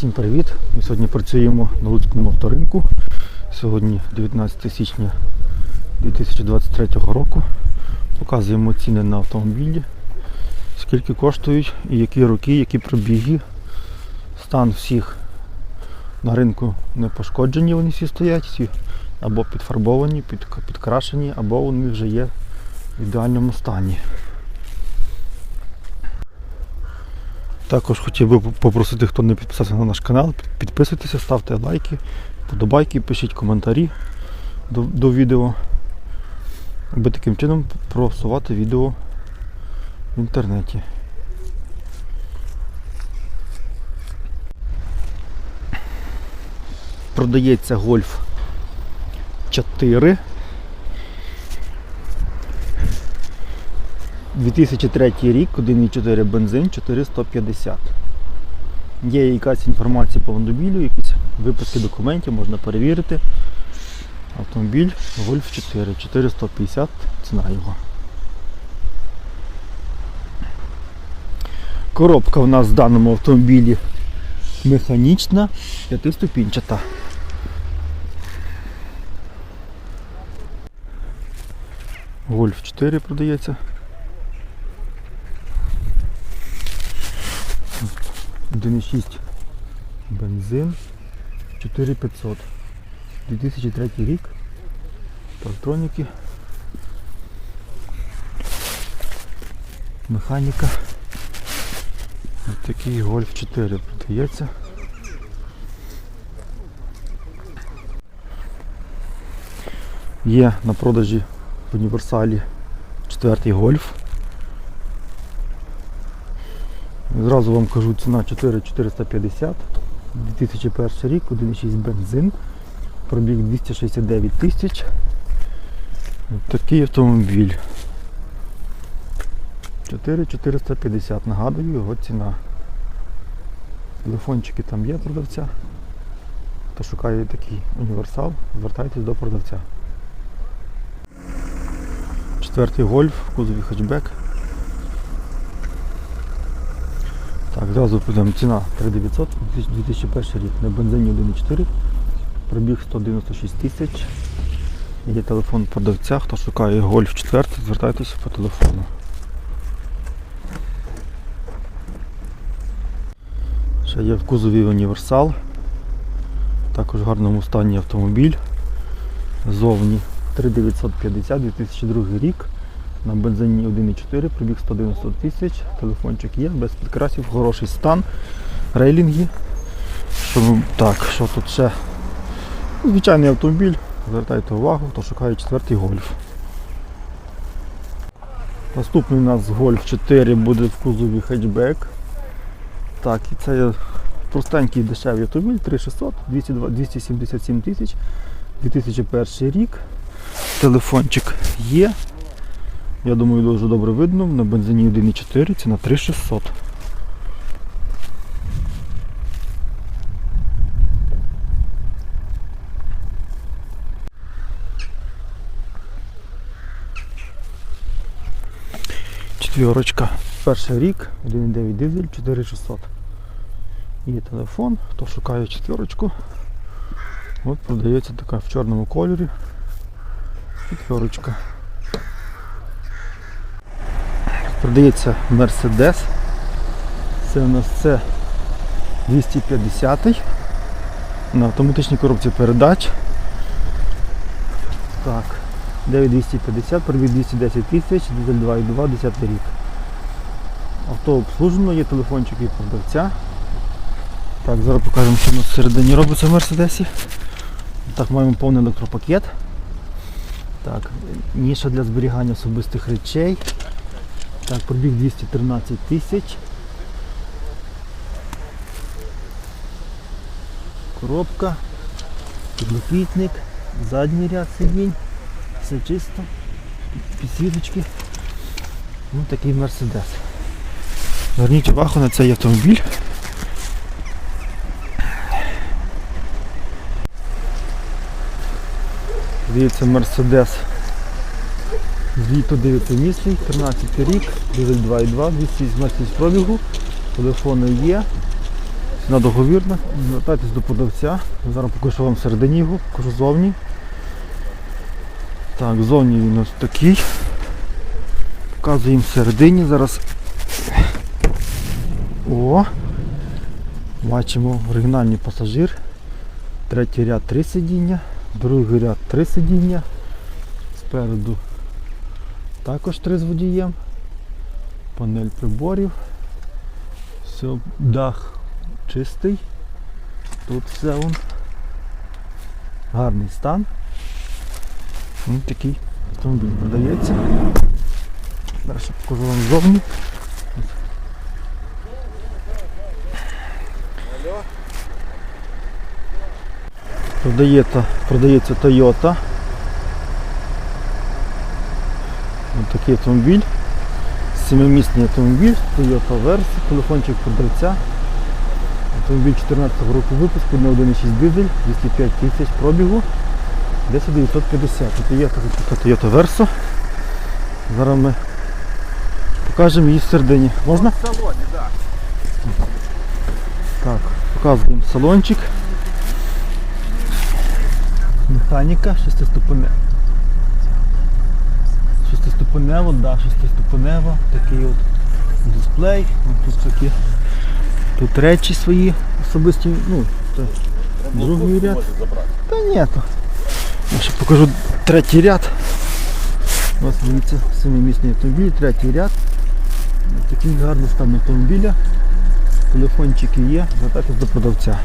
Всім привіт! Ми сьогодні працюємо на Луцькому авторинку. Сьогодні 19 січня 2023 року. Показуємо ціни на автомобілі, скільки коштують і які роки, які пробіги. Стан всіх на ринку не пошкоджені, вони всі стоять, всі або підфарбовані, під, підкрашені, або вони вже є в ідеальному стані. Також хотів би попросити, хто не підписався на наш канал, підписуйтеся, ставте лайки, подобайки, пишіть коментарі до, до відео, аби таким чином просувати відео в інтернеті. Продається гольф 4. 2003 рік, 1,4 бензин, 450. Є якась інформація по автомобілю, якісь випуски документів, можна перевірити. Автомобіль Golf 4, 450 ціна його. Коробка у нас в даному автомобілі механічна, п'ятиступінчата. Golf 4 продається. 1,6 бензин 4500 2003 рік. Електроніки. Механіка. Ось такий Golf 4 продається. Є на продажі в універсалі четвертий гольф Зразу вам кажу, ціна 4450, 2001 рік, 1,6 бензин, пробіг 269 тисяч. Такий автомобіль. 4450, нагадую, його ціна. Телефончики там є продавця. Хто шукає такий універсал, звертайтесь до продавця. Четвертий гольф, кузові хетчбек. Так, зразу підемо ціна 3900, 2001 рік. На бензині 1,4, пробіг 196 тисяч. Є телефон продавця, хто шукає гольф 4, звертайтеся по телефону. Ще є в кузові універсал. Також в гарному стані автомобіль. Зовні 3950, 2002 рік. На бензині 1,4, пробіг 190 тисяч, телефончик є, без підкрасів, хороший стан, рейлінги. Що, так, що тут ще? Ну, Звичайний автомобіль, звертайте увагу, хто шукає четвертий гольф. Наступний у нас гольф 4 буде в кузові хетчбек. Так, і це простенький дешевий автомобіль, 3600, 277 тисяч, 2001 рік. Телефончик є. Я думаю, дуже добре видно. На бензині 1,4 ціна 3600. Четверочка. Перший рік, 1,9 дизель, 4600. Є телефон, хто шукає четверочку. От продається така в чорному кольорі. Четверочка. Продається Mercedes. Це у нас це 250 на автоматичній коробці передач. Так, 9250, пробіг 210 тисяч, дизель 2,2, 10 рік. Авто обслужено, є телефончик від продавця. Так, зараз покажемо, що у нас всередині робиться в Мерседесі. Так, маємо повний електропакет. Так, ніша для зберігання особистих речей. Так, пробіг 213 тисяч. Коробка, підлокітник, задній ряд сидінь, все чисто, підсвіточки. Ну, такий Мерседес. Зверніть увагу на цей автомобіль. Дивіться, Мерседес Віто 9 міслій, 13 рік, дизель 2.2, 218 пробігу, телефони є, Ціна договірна, звертайтесь до продавця. Зараз покажу вам середині його, покажу зовні. Так, зовні він ось такий. Показуємо всередині. Зараз. О! Бачимо оригінальний пасажир. Третій ряд три сидіння, другий ряд три сидіння. Спереду також три з водієм. Панель приборів. Все, дах чистий. Тут все он. Гарний стан. Ось такий автомобіль продається. Зараз ще покажу вам зовні. Продається, продається Toyota. Ось такий автомобіль. Семимісний автомобіль, Toyota Versa, телефончик продавця. Автомобіль 14 року випуску на 1,6 дизель, 205 тисяч пробігу, 10950. Тут є така Toyota Versa. Зараз ми покажемо її всередині. Можна? В салоне, да. Так, показуємо салончик. Механіка, шестиступенева. Шестиступенева, да, шестиступенева. Такий от дисплей. Тут такі. Тут речі свої особисті. Ну, це другий ряд. Та ні, то. Я ще покажу третій ряд. У Ось дивіться, семимісний автомобіль, третій ряд. Такий гарний стан автомобіля. Телефончики є, звертайтесь до продавця.